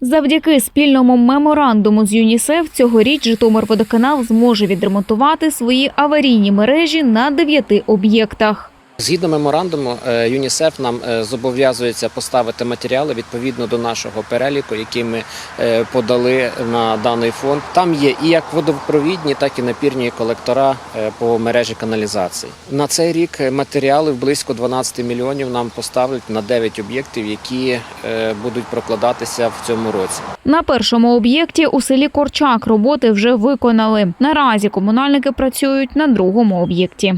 Завдяки спільному меморандуму з ЮНІСЕФ цьогоріч Житомирводоканал зможе відремонтувати свої аварійні мережі на дев'яти об'єктах. Згідно меморандуму, е, ЮНІСЕФ нам е, зобов'язується поставити матеріали відповідно до нашого переліку, який ми е, подали на даний фонд. Там є і як водопровідні, так і напірні колектора по мережі каналізації. На цей рік матеріалів близько 12 мільйонів нам поставлять на 9 об'єктів, які будуть прокладатися в цьому році. На першому об'єкті у селі Корчак роботи вже виконали. Наразі комунальники працюють на другому об'єкті.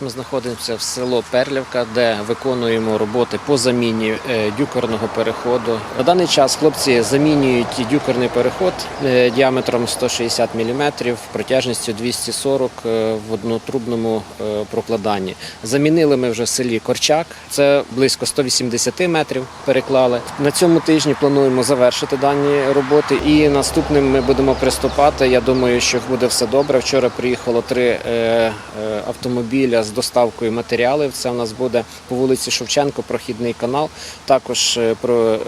Ми знаходимося в село Перлівка, де виконуємо роботи по заміні е, дюкерного переходу. На даний час хлопці замінюють дюкерний переход е, діаметром 160 мм, протяжністю 240 е, в однотрубному прокладанні. Замінили ми вже в селі Корчак, це близько 180 метрів переклали. На цьому тижні плануємо завершити дані роботи і наступним ми будемо приступати. Я думаю, що буде все добре. Вчора приїхало три автомобіля з доставкою матеріалів. Це у нас буде по вулиці Шевченко, прохідний канал, також е, про е,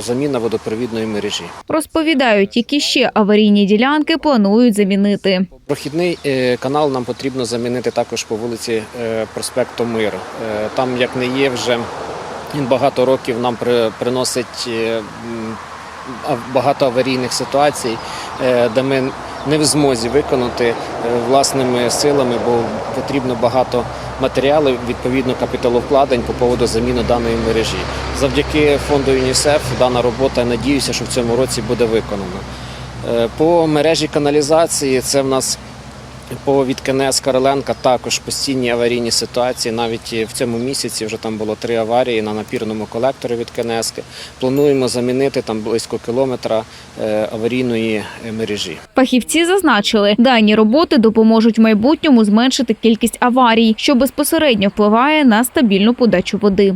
заміна водопровідної мережі. Розповідають, які ще аварійні ділянки планують замінити. Прохідний е, канал нам потрібно замінити також по вулиці проспекту Миру. Е, Там, як не є, вже він багато років нам при- приносить багато аварійних ситуацій, е, де ми не в змозі виконати е, власними силами, бо потрібно багато матеріалів, відповідно капіталовкладень по поводу заміни даної мережі. Завдяки фонду ЮНІСЕФ дана робота, я надіюся, що в цьому році буде виконана. Е, По мережі каналізації це в нас по від КНС Короленка також постійні аварійні ситуації. Навіть в цьому місяці вже там було три аварії на напірному колекторі від КНС. Плануємо замінити там близько кілометра е, аварійної е, мережі. Фахівці зазначили, дані роботи допоможуть в майбутньому зменшити кількість аварій, що безпосередньо впливає на стабільну подачу води.